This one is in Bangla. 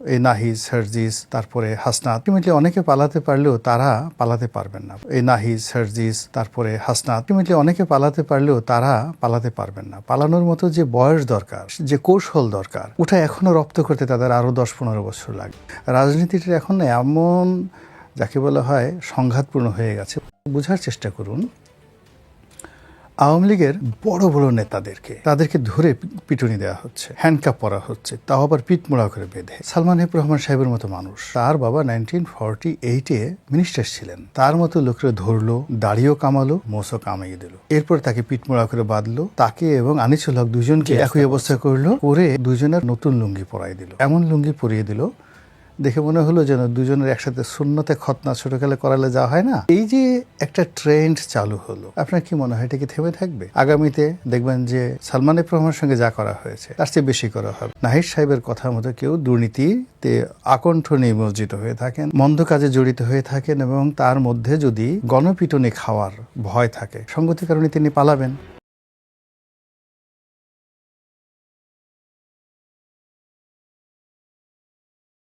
এই নাহিজ সার্জিস তারপরে হাসনাত। আলটিমেটলি অনেকে পালাতে পারলেও তারা পালাতে পারবেন না। এই নাহিজ সার্জিস তারপরে হাসনাত। আলটিমেটলি অনেকে পালাতে পারলেও তারা পালাতে পারবেন না। পালানোর মতো যে বয়স দরকার, যে কৌশল দরকার, ওটা এখনও রপ্ত করতে তাদের আরও দশ পনেরো বছর লাগে। রাজনীতিটা এখন এমন, যাকে বলা হয়, সংঘাতপূর্ণ হয়ে গেছে। বোঝার চেষ্টা করুন আওয়ামী লীগের বড় বড় নেতাদেরকে তাদেরকে ধরে পিটুনি দেওয়া হচ্ছে হ্যান্ডকাপ পরা হচ্ছে তাও আবার পিটমোড়া করে বেঁধে। সালমান হেব রহমান সাহেবের মতো মানুষ। তার বাবা নাইনটিন ফর্টি এইটে মিনিস্টার ছিলেন। তার মতো লোকরা ধরলো দাড়িও কামালো মোসও কামাইয়ে দিল। এরপর তাকে পিটমোড়া করে বাঁধলো তাকে এবং আনিসুল হক দুজনকে একই অবস্থা করল করে দুজনের নতুন লুঙ্গি পরাই দিল। এমন লুঙ্গি পরিয়ে দিল দেখে মনে হলো যেন দুজনের একসাথে শূন্যতে খতনা ছোটকালে করালে যাওয়া হয় না। এই যে একটা ট্রেন্ড চালু হলো, আপনার কি মনে হয় এটা কি থেমে থাকবে? আগামীতে দেখবেন যে সালমান রহমানের সঙ্গে যা করা হয়েছে, তার চেয়ে বেশি করা হবে। নাহিদ সাহেবের কথা মতো কেউ দুর্নীতিতে আকণ্ঠ নিমজ্জিত হয়ে থাকেন, মন্দ কাজে জড়িত হয়ে থাকেন এবং তার মধ্যে যদি গণপিটনি খাওয়ার ভয় থাকে সঙ্গতি কারণে তিনি পালাবেন।